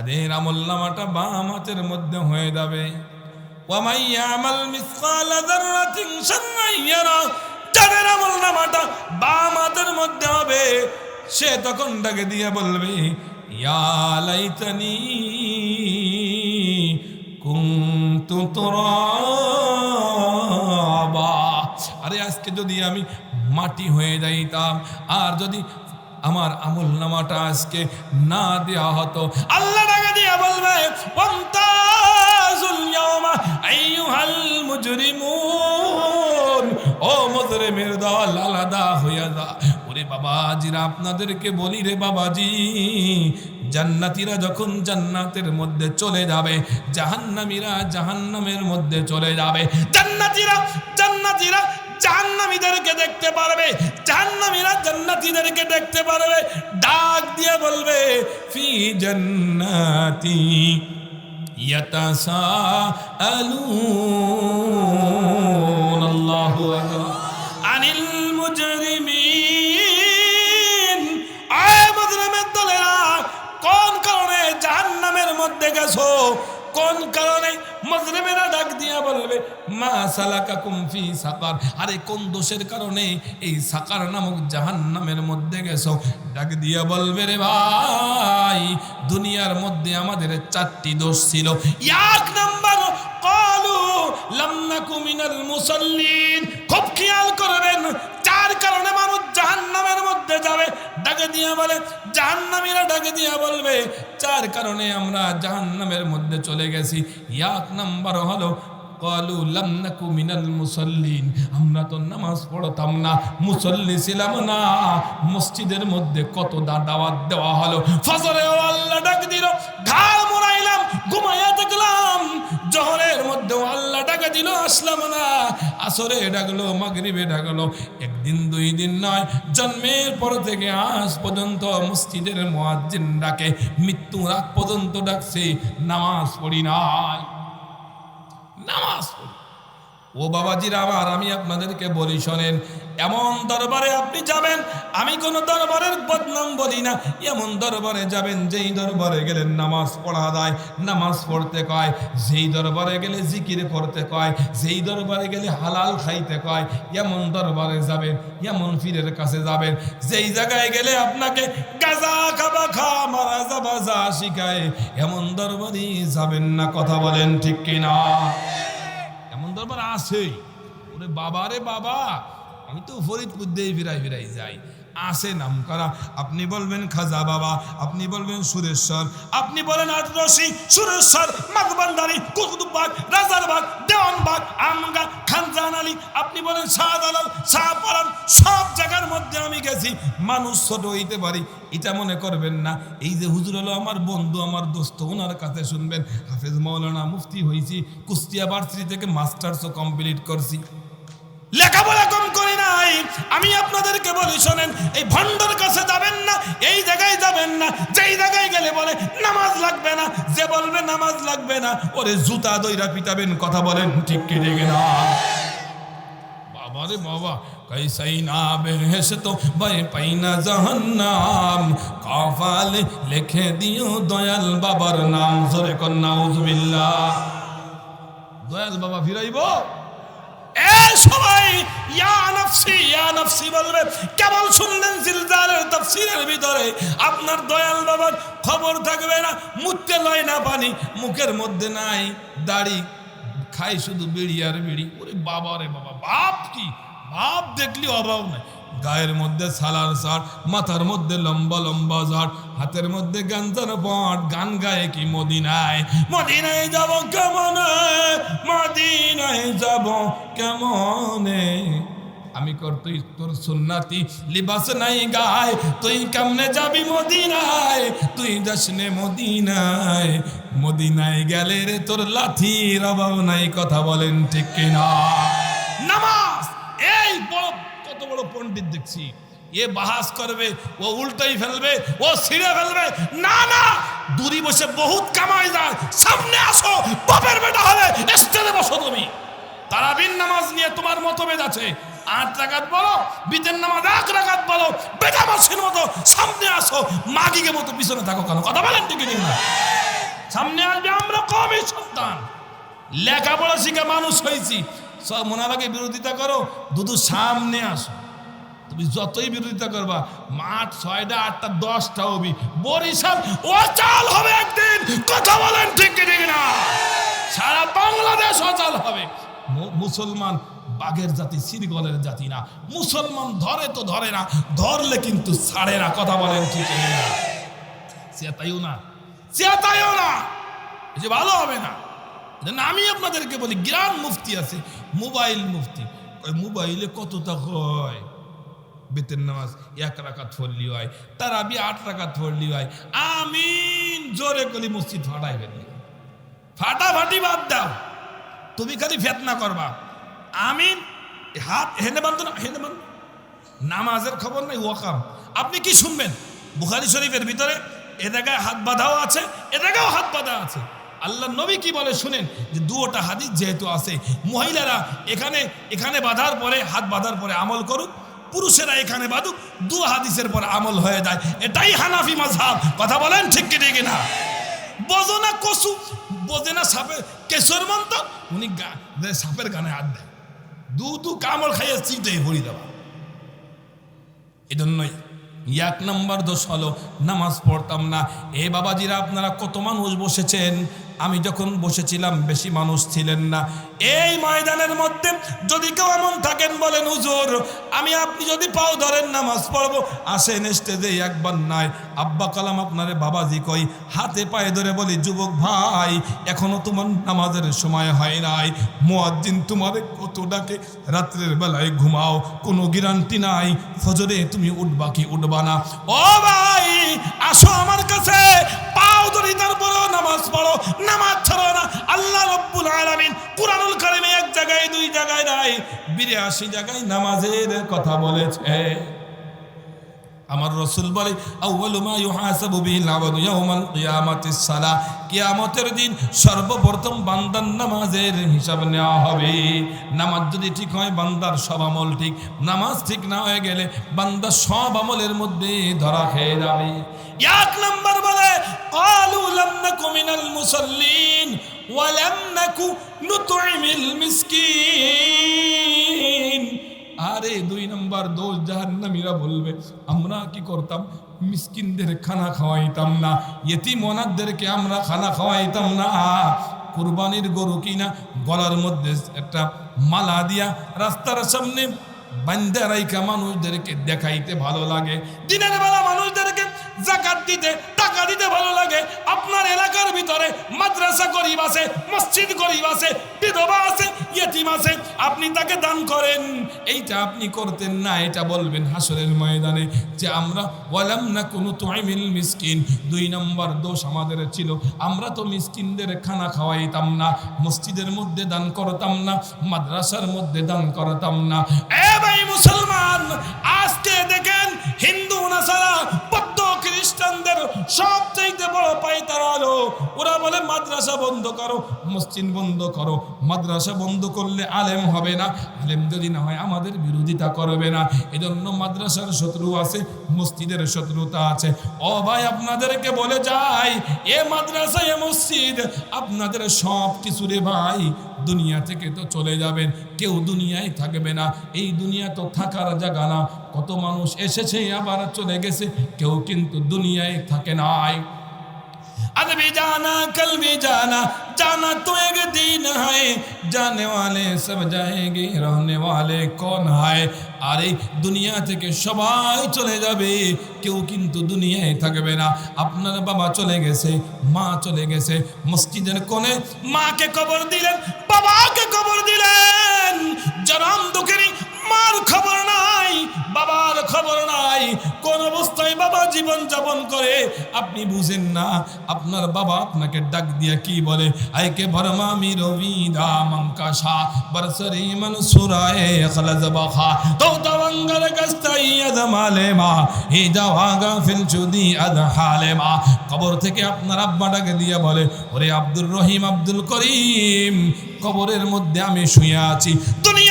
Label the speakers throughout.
Speaker 1: যাদের আমল নামাটা বাম মধ্যে হয়ে যাবে। যাদের আমল নামাটা বাম হাতের মধ্যে হবে, সে তখন ডাকে দিয়ে বলবে, ইয়া লাইতানি কুনতু তুরাবা। আরে আজকে যদি আমি মাটি হয়ে যাইতাম, আর যদি আমার আমল নামাটা আজকে না দেওয়া হতো। আল্লাহ টাকা দিয়ে বলবে ওরে বাবাজিরা, আপনাদেরকে বলি রে বাবাজি জান্নাতীরা যখন জান্নাতের মধ্যে চলে যাবে, জাহান্নামীরা জাহান্নামের মধ্যে চলে যাবে। জান্নাতীরা জান্নাতীরা জাহান্নামীদেরকে দেখতে পারবে, জাহান্নামীরা জান্নাতীদেরকে দেখতে পারবে। ডাক দিয়ে বলবে, ফি জান্নাতি মুজরিমিন, আয় দলেরা কোন কারণে জাহান্নামের মধ্যে গেছো? কোন কারণে মজরিমেরা ডাক দিয়া বলবে, মা সালাকা কুমফি সাকার আরে কোন দোষের কারণে এই সাকার নামক জাহান্নামের মধ্যে গেছো? ডাক দিয়া বলবে রে ভাই, দুনিয়ার মধ্যে আমাদের চারটি দোষ ছিল। এক নাম্বার কলু লামনাকু মিনাল মুসাল্লিন খুব খেয়াল করবেন, চার কারণে মানুষ মধ্যে যাবে, ডাকে দিয়ে বলে ডাকে দিয়ে বলবে কারণে আমরা মধ্যে চলে গেছি। এক হলো, কলু লামনাকু মিনাল মুসল্লিন। আমরা তো নামাজ পড়তাম না, মুসল্লি ছিলাম না। মসজিদের মধ্যে কত দা দাওয়াত দেওয়া হলো। আল্লাহ ডাক দিল, ঘাড় মোড়াইলাম, ঘুমাইয়া দেখলাম জহরের মধ্যে আল্লাহ ডাকা দিল, আসলাম না। আসরে ডাকলো, মাগরিবে ডাকলো। একদিন, দুই দিন নয়, জন্মের পর থেকে আজ পর্যন্ত মসজিদের মুয়াজ্জিন ডাকে। মৃত্যু আগ পর্যন্ত ডাকছে, নামাজ পড়ি নাই। নামাজ পড়ি। ও বাবাজিরা আমার, আমি আপনাদেরকে বলি, শোনেন এমন দরবারে আপনি যাবেন, আমি কোন দরবারের বদনাম বলি না। এমন দরবারে যাবেন, যেই দরবারে গেলে নামাজ পড়া যায়, নামাজ পড়তে কয়, যেই দরবারে গেলে জিকির করতে কয়, যেই দরবারে গেলে হালাল খাইতে কয়, এমন দরবারে যাবেন, এমন ফিরের কাছে যাবেন, যেই জায়গায় গেলে আপনাকে গাজা খাবা খা, মারা যাবা যা শিখায়, এমন দরবারই যাবেন না, কথা বলেন ঠিক কিনা? এমন দরবার আছে ওরে বাবা রে বাবা আমি তো ফরিদপুর দিয়ে ফিরাই ফিরাই যাই। আসে নাম করা আপনি বলবেন খাজা বাবা, আপনি বলবেন সুরেশ্বর, আপনি বলেন আটরসি সুরেশ্বর মাতবান্দারি কুতুববাগ, রাজারবাগ, দেওয়ানবাগ, আমগা খানজান আলী, আপনি বলেন শাহজালাল শাহপালান সব জায়গার মধ্যে আমি গেছি। মানুষ ছোট হইতে পারি, এটা মনে করবেন না। এই যে হুজুর হলো আমার বন্ধু, আমার দোস্ত ওনার কাছে শুনবেন, হাফেজ মৌলানা মুফতি হয়েছি কুষ্টিয়া ভার্সিটি থেকে মাস্টার্সও কমপ্লিট করছি। লেখাপড়া কম করি নাই। আমি আপনাদেরকে বলি, শোনেন, এই ভণ্ডর কাছে যাবেন না, এই জায়গায় যাবেন না, যেই জায়গায় গেলে বলে, নামাজ লাগবে না। যে বলবে, নামাজ লাগবে না। ওরে জুতা দইরা পিটাবেন, কথা বলেন, ঠিক কি দেখে না? বাবা রে বাবা कैसई ना बेहस तो भय पैना जहन्नाम काफाल लिखे दियो दयाल बाबर नाम सरे कन्ना उजबिल्ला দয়াল বাবা ফিরাইবো? এ সবাই ভিতরে। আপনার দয়াল বাবার খবর থাকবে না মুখতে লয় না পানি, মুখের মধ্যে নাই, দাড়ি খাই শুধু বিড়ি আর বিড়ি। ওরে বাবা রে বাবা, বাপ কি? বাপ দেখলি অভাব নাই। গায়ের মধ্যে সালার সার, মাথার মধ্যে লম্বা লম্বা ঝাড়, হাতের মধ্যে গাঞ্জার পট, গান গায়ে কি মদিনায়? মদিনায় যাব কেমন? মদিনায় যাব কেমনে? আমি কর তুই তোর সুন্নাতি লিবাস নাই গায়, তুই কেমনে যাবি মদিনায়? তুই যাসনে মদিনায়। মদিনায় গেলে রে তোর লাথির অভাব নাই, কথা বলেন ঠিক কিনা? বড় পণ্ডিত দেখছি। এ বাহাস করবে, ও উল্টাই ফেলবে, ও ছিঁড়ে ফেলবে। না না, দূরি বসে বহুত কামাই যায়। সামনে আসো, বাপের বেটা হলে স্টেজে বসো তুমি। তারাবিন নামাজ নিয়ে তোমার মতভেদ আছে। আট রাকাত বলো, বিতের নামাজ এক রাকাত বলো, বেটা মাসের মতো সামনে আসো, মাগিকে মতো পিছনে থাকো কেন? কথা বলেন ঠিক না সামনে আসবে আমরা কমই সন্তান। লেখাপড়া শিখে মানুষ হয়েছি। সব মনারাকে বিরোধিতা করো, দুদু সামনে আসো। তুমি যতই বিরোধিতা করবা, মাঠ ছয়টা, আটটা, দশটা হবি বরিশাল ও চাল হবে একদিন। কথা বলেন ঠিক ঠিক না সারা বাংলাদেশ অচাল হবে। মুসলমান বাঘের জাতি, সিরগলের জাতি না। মুসলমান ধরে তো ধরে না, ধরলে কিন্তু ছাড়ে না। কথা বলেন ঠিক না চেতাইও না। চেতাইও না। যে ভালো হবে না। আমি আপনাদেরকে বলি, গ্রাম মুফতি আছে, মোবাইল মুফতি। ওই মোবাইলে কত টাকা হয়? বেতের নামাজ এক রাকাত পড়লি হয় তার আমি আট রাকাত পড়লি হয়। আমিন, জোরে কলি মসজিদ ফাটাই ফেললি। ফাটাফাটি বাদ দাও। তুমি খালি ফেতনা করবা। আমিন, হাত হেনে বান্ধ না, হেনে বান্ধ নামাজের খবর নাই, ওয়াকাম। আপনি কি শুনবেন? বুখারি শরীফের ভিতরে এ জায়গায় হাত বাঁধাও আছে, এ জায়গাও হাত বাঁধা আছে। আল্লাহ নবী কি বলে শুনেন? যে দুটা হাদিস যেহেতু আছে, মহিলারা এখানে এখানে বাঁধার পরে, হাত বাঁধার পরে আমল করুক পুরুষেরা এখানে বাঁধুক দু হাদিসের পর আমল হয়ে যায়। এটাই হানাফি মাঝহাব কথা বলেন ঠিক কি ঠিক না? বোঝো না কসু, বোঝে না সাপের কেশর মন্ত উনি সাপের গানে হাত দেয়। দু দু কামড় খাইয়ে চিটে ভরি দেওয়া। এই জন্যই এক নম্বর দোষ হলো, নামাজ পড়তাম না। এ বাবাজিরা, আপনারা কত মানুষ বসেছেন? আমি যখন বসেছিলাম, বেশি মানুষ ছিলেন না। এই ময়দানের মধ্যে যদি কেউ এমন থাকেন, বলেন, হুজুর, আমি আপনি যদি পাও ধরেন নামাজ পড়ব। আসেন স্টেজে, একবার নাই। আব্বা কালাম আপনারে, বাবাজি কই, হাতে পায়ে ধরে বলি, যুবক ভাই, এখনও তোমার নামাজের সময় হয় নাই। মুয়াজ্জিন তোমারে কত ডাকে, রাত্রের বেলায় ঘুমাও, কোনো গ্যারান্টি নাই। ফজরে তুমি উঠবা কি উঠবা না? ও ভাই, আসো আমার কাছে পাও তারপরেও নামাজ পড়ো, নামাজ ছাড়ো না। আল্লাহ রব্বুল আলমিন কুরানুল কারিমে এক জায়গায়, দুই জায়গায় নাই, বিরাশি জায়গায় নামাজের কথা বলেছে। আমার রসুল বলে কেয়ামতের দিন সর্বপ্রথম বান্দার নামাজের হিসাব নেওয়া হবে। নামাজ যদি ঠিক হয়, বান্দার সব আমল ঠিক। নামাজ ঠিক না হয়ে গেলে বান্দার সব আমলের মধ্যে ধরা খেয়ে যাবে। এক নম্বর বলে, আলু লামনা কমিনাল মুসল্লিন নতুন নুতুইমিল মিস আরে দুই নম্বর দোষ জাহান্নামীরা বলবে, আমরা কি করতাম? মিসকিনদের খানা খাওয়াইতাম না। ইয়েতিম অনাথদেরকে আমরা খানা খাওয়াইতাম না। কুরবানির গরু কিনা গলার মধ্যে একটা মালা দিয়া রাস্তার সামনে বান্ধা রাইখা মানুষদেরকে দেখাইতে ভালো লাগে। দিনের বেলা মানুষদেরকে জাকাত দিতে টাকা দিতে ভালো লাগে। আপনার এলাকার ভিতরে মাদ্রাসা গরিব আছে, মসজিদ গরিব আছে, বিধবা আছে, ইয়েতিম আছে, আপনি তাকে দান করেন। এইটা আপনি করতেন না, এটা বলবেন হাসরের ময়দানে যে আমরা ওয়ালাম না কোনো তুমিল মিসকিন। দুই নম্বর দোষ আমাদের ছিল, আমরা তো মিসকিনদের খানা খাওয়াইতাম না, মসজিদের মধ্যে দান করতাম না, মাদ্রাসার মধ্যে দান করতাম না। এ ভাই মুসলমান, আজকে দেখেন হিন্দু, নাসারা খ্রিস্টানদের সবচাইতে বড় পাইতারা হলো। ওরা বলে, মাদ্রাসা বন্ধ করো, মসজিদ বন্ধ করো। মাদ্রাসা বন্ধ করলে আলেম হবে না। আলেম যদি না হয়, আমাদের বিরোধিতা করবে না। এজন্য মাদ্রাসার শত্রু আছে, মসজিদের শত্রুতা আছে। ও ভাই, আপনাদেরকে বলে যাই, এ মাদ্রাসা, এ মসজিদ, আপনাদের সব কিছু রে ভাই দুনিয়া থেকে তো চলে যাবেন, কেউ দুনিয়ায় থাকবে না। এই দুনিয়া তো থাকার জায়গা না। কত মানুষ এসেছে, আবার চলে গেছে, কেউ কিন্তু দুনিয়ায় থাকে নাই। আদবি জানা, কলবি জানা जाना जाना तो एक दिन है जाने वाले सब जाएंगे रहने वाले कौन है আর এই দুনিয়া থেকে সবাই চলে যাবে কেউ কিন্তু দুনিয়ায় থাকবে না আপনার বাবা চলে গেছে মা চলে গেছে মসজিদের কোণে মাকে কবর দিলেন বাবাকে কবর দিলেন জনম দুঃখেরই খবর নাই। কোন অবস্থায় বাবা জীবন যাপন করে, আপনি বুঝেন না, আপনার বাবা আপনাকে ডাক দিয়া কি বলে? আইকে ভরমা মি রবিদা মঙ্কাশা বরসরি মন সুরায়ে খলজ বাখা তো তবঙ্গর গস্তাই আদ মালেমা হি জাওয়াগা ফিল চুদি আদ হালেমা। কবর থেকে আপনার আব্বা ডাকে দিয়া বলে, ওরে আব্দুর রহিম আব্দুল করিম, কবরের মধ্যে আমি শুয়ে আছি। টাকা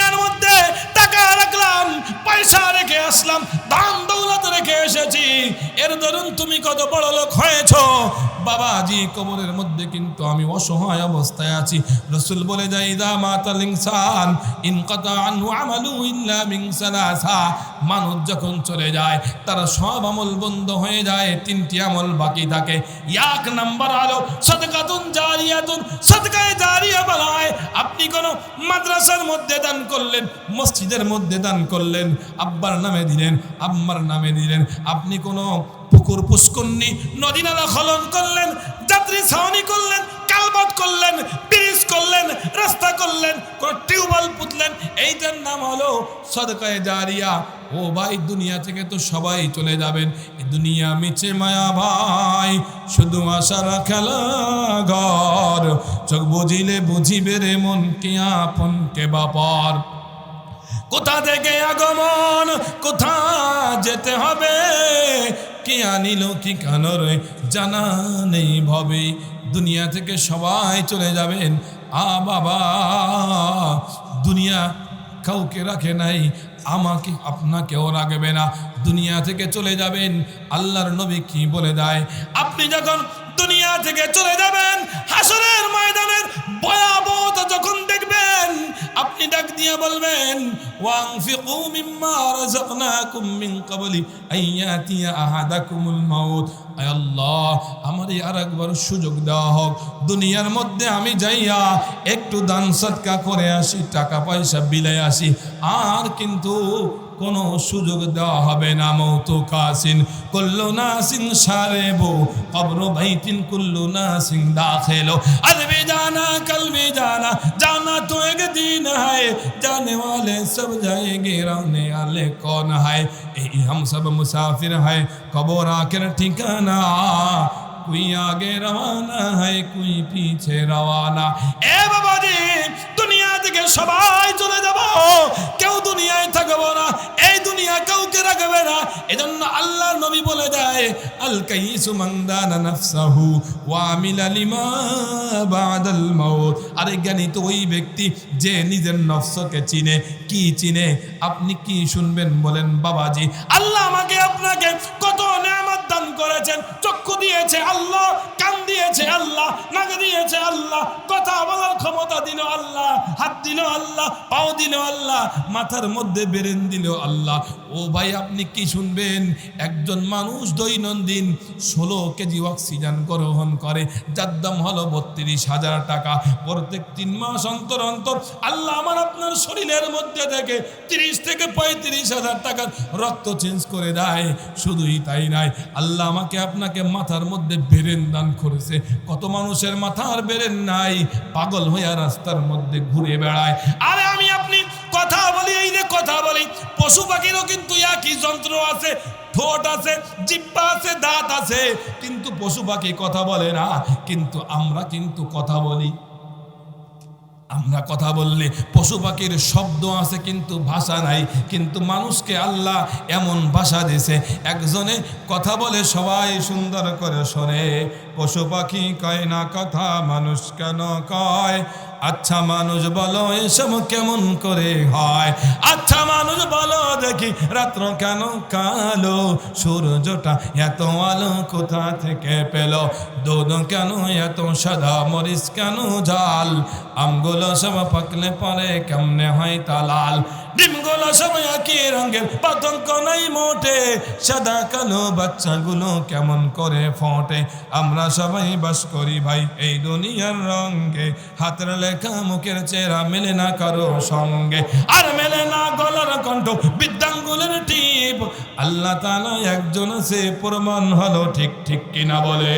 Speaker 1: রাখলাম পয়সা রেখে আসলাম, দাম দৌলত রেখে এসেছি। এর ধরুন তুমি কত বড় লোক হয়েছ? বাবাজি, কবরের মধ্যে কিন্তু আমি অসহায় অবস্থায় আছি। রসুল বলে যাই দা মাতাল ইনসান ইনকাতা আনহু আমালু ইল্লা মিন মানুষ যখন চলে যায়, তার সব আমল বন্ধ হয়ে যায়, তিনটি আমল বাকি থাকে। এক নাম্বার আলো, সদকাতুন জারিয়াতুন, সদকায়ে আপনি কোন মাদ্রাসার মধ্যে দান করলেন, মসজিদের মধ্যে দান করলেন, আব্বার নামে দিলেন, আম্মার নামে দিলেন, আপনি কোনো পুকুর পুষ্করণী, নদী নালা খলন করলেন, যাত্রী ছাউনি করলেন, কালবট করলেন, ব্রিজ করলেন, রাস্তা করলেন, কোন টিউবওয়েল পুতলেন, এইটার নাম হলো সদকায়ে জারিয়া। ও ভাই, দুনিয়া থেকে তো সবাই চলে যাবেন। দুনিয়া মিছে মায়া ভাই, শুধু আশার খেলা ঘর। চোখ বুঝিলে বুঝিবে রে মন কে আপন, কে বাপার কোথা থেকে আগমন, কোথা যেতে হবে? কে আনিল, কি কানর, জানা নেই ভবে। দুনিয়া থেকে সবাই চলে যাবেন। আ বাবা, দুনিয়া কাউকে রাখে নাই আমাকে আপনাকেও রাখবে না। দুনিয়া থেকে চলে যাবেন, আল্লাহর নবী কি বলে দেয়? আপনি যখন দুনিয়া থেকে চলে যাবেন, হাসরের ময়দানের ভয়াবহতা যখন দেখবেন, আপনি ডাক দিয়ে বলবেন, ওয়াংফিকু মিম্মা রাযাকনাকুম মিন ক্বাবলি আইয়াতিয়া আহাদাকুমুল মাউত। আল্লাহ আমারে আরেকবার সুযোগ দেওয়া হোক দুনিয়ার মধ্যে আমি যাইয়া একটু দান সৎকা করে আসি টাকা পয়সা বিলাই আসি আর কিন্তু কোনো সুযোগ দেওয়া হবে না মৌতু কাসিন কুল্লু নাসিন সারেবো কবর বাইতিন কুল্লু নাসিন দাখিলো আজ भी जाना कल भी जाना जाना तो एक दिन है जाने वाले सब जाएंगे रहने वाले कौन है यही हम सब मुसाफिर है कबो आखिर ठिकाना। कोई आगे रवाना है, कोई पीछे रवाना। ए बाबा जी, दुनिया থেকে সবাই চলে যাব। কেউ দুনিয়ায় থাকব না, এই দুনিয়া কাউকে রাখবে না। এজন্য আল্লাহর নবী বলে দেয়, আল কাইসু মানদানা নাফসাহু ওয়া আমিলা লিমা বাদাল মাউত। আরে জ্ঞানী, তো ওই ব্যক্তি যে নিজের নফসকে চিনে, কি চিনে, আপনি কি শুনবেন বলেন বাবাজি? আল্লাহ আমাকে আপনাকে কত নেয়ামত দান করেছেন, চক্ষু দিয়েছে আল্লাহ দিয়েছে আল্লাহ, নাক দিয়েছে আল্লাহ, কথা বলার ক্ষমতা দিল আল্লাহ, হাত দিল আল্লাহ, পাও দিল আল্লাহ, মাথার মধ্যে বেরেন দিল আল্লাহ। ও ভাই, আপনি কি শুনবেন? একজন মানুষ দৈনন্দিন ষোলো কেজি অক্সিজেন গ্রহণ করে, যার দাম হলো বত্রিশ হাজার টাকা। প্রত্যেক তিন মাস অন্তর অন্তর আল্লাহ আমার আপনার শরীরের মধ্যে থেকে তিরিশ থেকে পঁয়ত্রিশ হাজার টাকার রক্ত চেঞ্জ করে দেয়। শুধুই তাই নাই আল্লাহ আমাকে আপনাকে মাথার মধ্যে বেরেন দান করেছে। কত মানুষের মাথার বেরেন নাই। পাগল হইয়া রাস্তার মধ্যে ঘুরে বেড়ায়। আরে আমি আপনি কথা বলি, এই যে কথা বলি, পশু পাখিরও কিন্তু একই যন্ত্র আছে, ঠোঁট আছে জিব্বা আছে, দাঁত আছে। কিন্তু পশু পাখি কথা বলে না, কিন্তু আমরা কিন্তু কথা বলি। আমরা কথা বললে পশু পাখির শব্দ আছে কিন্তু ভাষা নাই, কিন্তু মানুষকে আল্লাহ এমন ভাষা দিয়েছে, একজনে কথা বলে সবাই সুন্দর করে শোনে, পশু পাখি কয় না কথা, মানুষ কেন কয়? আচ্ছা মানুষ বলো এসব কেমন করে হয়? আচ্ছা মানুষ বলো, দেখি রাত্র কেন কালো? সূর্যটা এত আলো কোথা থেকে পেল? দুধ কেন এত সাদা? মরিচ কেন জাল? আমগুলো সব পাকলে পরে কেমনে হয় তা লাল ডিমগুলো সব একই রঙের পতঙ্গ নাই মোটে, সাদা কালো বাচ্চাগুলো কেমন করে ফোটে? আমরা সবাই বাস করি ভাই এই দুনিয়ার রঙে, হাতের লেখা মুখের চেহারা মেলে না কারও সঙ্গে। আর মেলে না গলার কণ্ঠ, বিদ্যাঙ্গুলের টিপ। আল্লাহ তালা একজন সে প্রমাণ হলো ঠিক ঠিক কিনা বলে।